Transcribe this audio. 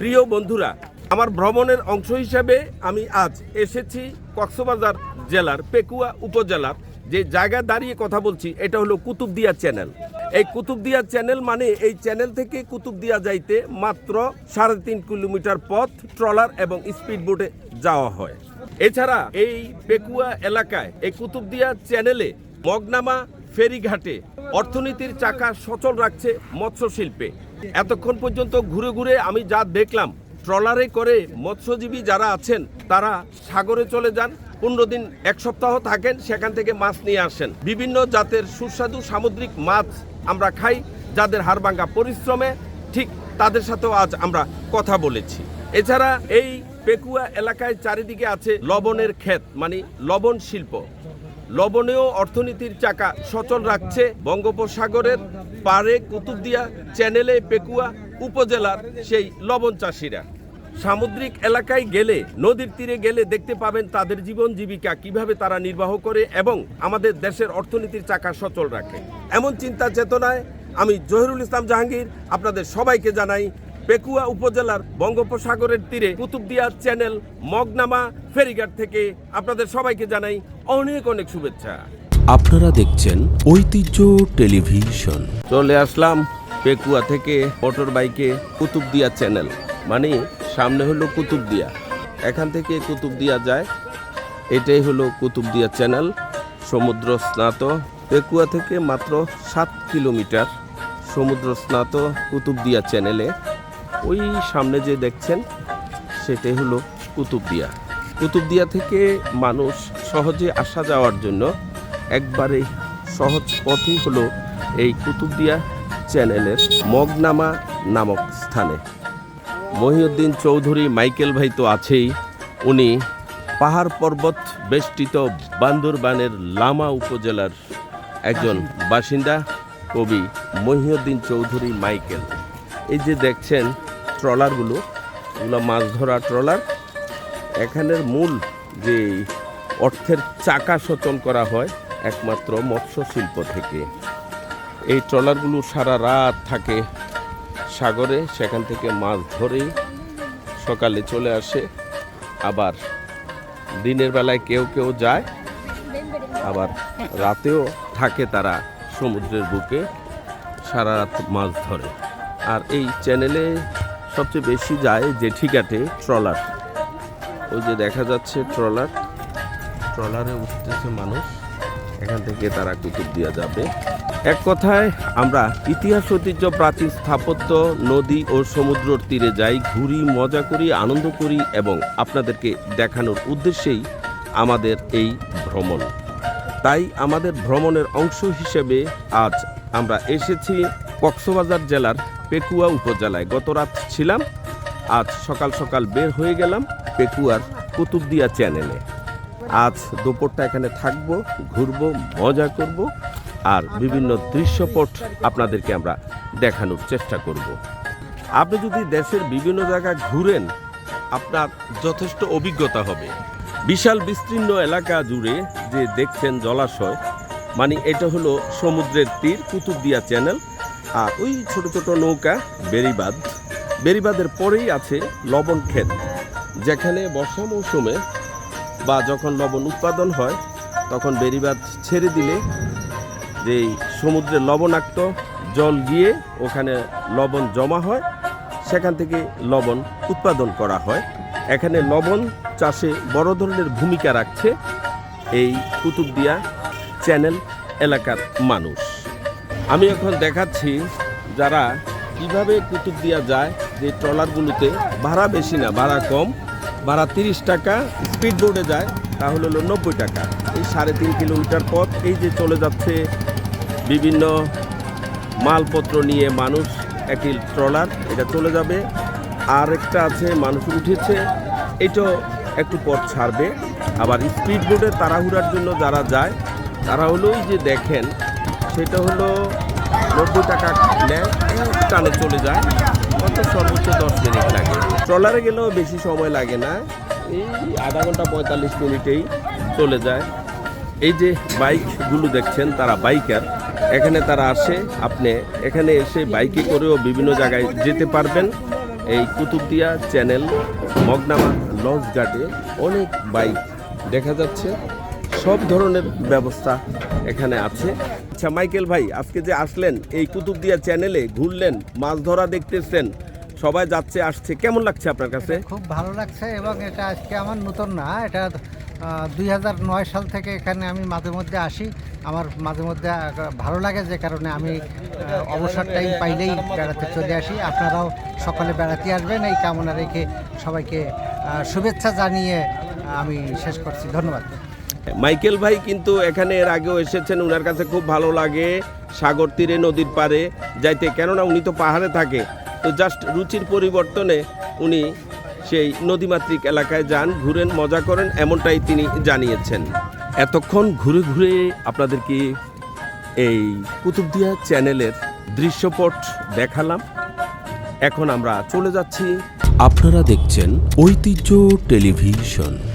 প্রিয় বন্ধুরা, আমার ভ্রমণের অংশ হিসাবে আমি আজ এসেছি কক্সবাজার জেলার পেকুয়া উপজেলার যে জায়গায় দাঁড়িয়ে কথা বলছি, এটা হলো কুতুবদিয়া চ্যানেল। এই কুতুবদিয়া চ্যানেল মানে এই চ্যানেল থেকে কুতুবদিয়া যাইতে মাত্র সাড়ে তিন কিলোমিটার পথ ট্রলার এবং স্পিড বোটে যাওয়া হয়। এছাড়া এই পেকুয়া এলাকায়, এই কুতুবদিয়া চ্যানেলে মগনামা ফেরিঘাটে অর্থনীতির চাকা সচল রাখছে মৎস্য শিল্পে এতক্ষণ পর্যন্ত ঘুরে ঘুরে আমি যা দেখলাম, ট্রলারে করে মৎস্যজীবী যারা আছেন, তারা সাগরে চলে যান, পনেরো দিন, এক সপ্তাহ থাকেন, সেখান থেকে মাছ নিয়ে আসেন। বিভিন্ন জাতের সুস্বাদু সামুদ্রিক মাছ আমরা খাই, যাদের হাড়ভাঙ্গা পরিশ্রমে, ঠিক তাদের সাথেও আজ আমরা কথা বলেছি। এছাড়া এই পেকুয়া এলাকায় চারিদিকে আছে লবণের ক্ষেত মানে লবণ শিল্প। লবণীয় অর্থনীতির চাকা সচল রাখছে বঙ্গোপসাগরের পারে কুতুবদিয়া, চ্যানেলে পেকুয়া উপজেলার সেই লবণ চাষিরা। সামুদ্রিক এলাকায় গেলে, নদীর তীরে গেলে দেখতে পাবেন তাদের জীবন জীবিকা, কীভাবে তারা নির্বাহ করে এবং আমাদের দেশের অর্থনীতির চাকা সচল রাখে। এমন চিন্তা চেতনায় আমি জহিরুল ইসলাম জাহাঙ্গীর আপনাদের সবাইকে জানাই পেকুয়া উপজেলার বঙ্গোপসাগরের তীরে কুতুবদিয়া চ্যানেল মগনামা ফেরিঘাট থেকে আপনাদের সবাইকে জানাই অনেক অনেক শুভেচ্ছা। আপনারা দেখছেন ঐতিহ্য টেলিভিশন। চলে আসলাম পেকুয়া থেকে মোটর বাইকে কুতুবদিয়া চ্যানেল মানে সামনে হলো কুতুবদিয়া। এখান থেকে কুতুবদিয়া যায় এটাই হলো কুতুবদিয়া চ্যানেল সমুদ্র স্নাত। পেকুয়া থেকে মাত্র সাত কিলোমিটার সমুদ্র স্নাত কুতুবদিয়া চ্যানেলে ওই সামনে যে দেখছেন, সেটাই হলো কুতুবদিয়া। কুতুবদিয়া থেকে মানুষ সহজে আসা যাওয়ার জন্য একবারে সহজ পথই হলো এই কুতুবদিয়া চ্যানেলের মগনামা নামক স্থানে। মহিউদ্দিন চৌধুরী, মাইকেল ভাই তো আছেই। উনি পাহাড় পর্বত বেষ্টিত বান্দরবানের লামা উপজেলার একজন বাসিন্দা কবি মহিউদ্দিন চৌধুরী মাইকেল। এই যে দেখছেন ট্রলারগুলো, এগুলো মাছ ধরা ট্রলার। এখানের মূল যে অর্থের চাকা সচল করা হয় একমাত্র মৎস্য শিল্প থেকে। এই ট্রলারগুলো সারা রাত থাকে সাগরে, সেখান থেকে মাছ ধরেই সকালে চলে আসে। আবার দিনের বেলায় কেউ কেউ যায়, আবার রাতেও থাকে তারা সমুদ্রের বুকে, সারা রাত মাছ ধরে। আর এই চ্যানেলে সবচেয়ে বেশি যায় জেঠিঘাটে ট্রলার। ওই যে দেখা যাচ্ছে ট্রলার। ট্রলারে উঠতেছে মানুষ। এখান থেকে তারা কুতুব দিয়া যাবে। এক কথায়, আমরা ইতিহাস ঐতিহ্য প্রাচীন স্থাপত্য, নদী ও সমুদ্রর তীরে যাই, ঘুরি, মজা করি, আনন্দ করি এবং আপনাদেরকে দেখানোর উদ্দেশ্যেই আমাদের এই ভ্রমণ। তাই আমাদের ভ্রমণের অংশ হিসেবে আজ আমরা এসেছি কক্সবাজার জেলার পেকুয়া উপজেলায় গত রাত ছিলাম, আজ সকাল সকাল বের হয়ে গেলাম পেকুয়ার কুতুবদিয়া চ্যানেলে। আজ দুপুরটা এখানে থাকব, ঘুরবো, মজা করব, আর বিভিন্ন দৃশ্যপট আপনাদেরকে আমরা দেখানোর চেষ্টা করব। আপনি যদি দেশের বিভিন্ন জায়গায় ঘুরেন, আপনার যথেষ্ট অভিজ্ঞতা হবে। বিশাল বিস্তীর্ণ এলাকা জুড়ে যে দেখছেন জলাশয় মানে এটা হলো সমুদ্রের তীর, কুতুবদিয়া চ্যানেল। আর ওই ছোট ছোট নৌকা বেরিবাদ বেরিবাদের পরেই আছে লবণ ক্ষেত, যেখানে বর্ষা মৌসুমে বা যখন লবণ উৎপাদন হয়, তখন বেরিবাদ ছেড়ে দিলে যেই সমুদ্রে লবণাক্ত জল গিয়ে ওখানে লবণ জমা হয়, সেখান থেকে লবণ উৎপাদন করা হয়। এখানে লবণ চাষে বড় ধরনের ভূমিকা রাখছে এই কুতুবদিয়া চ্যানেল এলাকার মানুষ। আমি এখন দেখাচ্ছি যারা কীভাবে কুতুবদিয়া যায় যে ট্রলারগুলোতে ভাড়া বেশি না, ভাড়া কম, ভাড়া তিরিশ টাকা স্পিড বোর্ডে যায় তাহলে হলো নব্বই টাকা। এই সাড়ে তিন কিলোমিটার পথ, এই যে চলে যাচ্ছে বিভিন্ন মালপত্র নিয়ে মানুষ একই ট্রলার, এটা চলে যাবে। আর একটা আছে, মানুষ উঠেছে, এটাও একটু পথ ছাড়বে। আবার স্পিড বোটে তাড়াহুড়ার জন্য যারা যায়, তারা হলো যে দেখেন, সেটা হলো নব্বই টাকা নেয়, টানে চলে যায়। কত সর্বোচ্চ দশ মিনিট লাগে। ট্রলারে গেলেও বেশি সময় লাগে না। এই আধা ঘণ্টা পঁয়তাল্লিশ মিনিটেই চলে যায়। এই যে বাইকগুলো দেখছেন, তারা বাইকার। এখানে তারা আসে, আপনি এখানে এসে বাইকে করেও বিভিন্ন জায়গায় যেতে পারবেন। এই কুতুবদিয়া চ্যানেল, মগনামা, লঞ্চ ঘাটে অনেক বাইক দেখা যাচ্ছে। সব ধরনের ব্যবস্থা এখানে আছে। আচ্ছা মাইকেল ভাই আজকে যে আসলেন এই কুতুবদিয়া চ্যানেলে ঘুরলেন মাছ ধরা দেখতেছেন সবাই যাচ্ছে আসছে কেমন লাগছে আপনার কাছে? খুব ভালো লাগছে এবং এটা আজকে আমার নতুন না এটা দুই সাল থেকে এখানে আমি মাঝে মধ্যে আসি। আমার মাঝে মধ্যে ভালো লাগে যে কারণে আমি অবসর টাইম পাইলেই বেড়াতে চলে আসি। আপনারাও সকালে বেড়াতে আসবেন এই কামনা রেখে সবাইকে শুভেচ্ছা জানিয়ে আমি শেষ করছি। ধন্যবাদ। মাইকেল ভাই কিন্তু এখানে এর আগেও এসেছেন ওনার কাছে খুব ভালো লাগে সাগর তীরে, নদীর পাড়ে যাইতে। কেননা উনি তো পাহাড়ে থাকে। তো জাস্ট রুচির পরিবর্তনে উনি সেই নদীমাতৃক এলাকায় যান, ঘুরেন, মজা করেন, এমনটাই তিনি জানিয়েছেন। এতক্ষণ ঘুরে ঘুরে আপনাদেরকে এই কুতুবদিয়া চ্যানেলের দৃশ্যপট দেখালাম। এখন আমরা চলে যাচ্ছি। আপনারা দেখছেন ঐতিহ্য টেলিভিশন।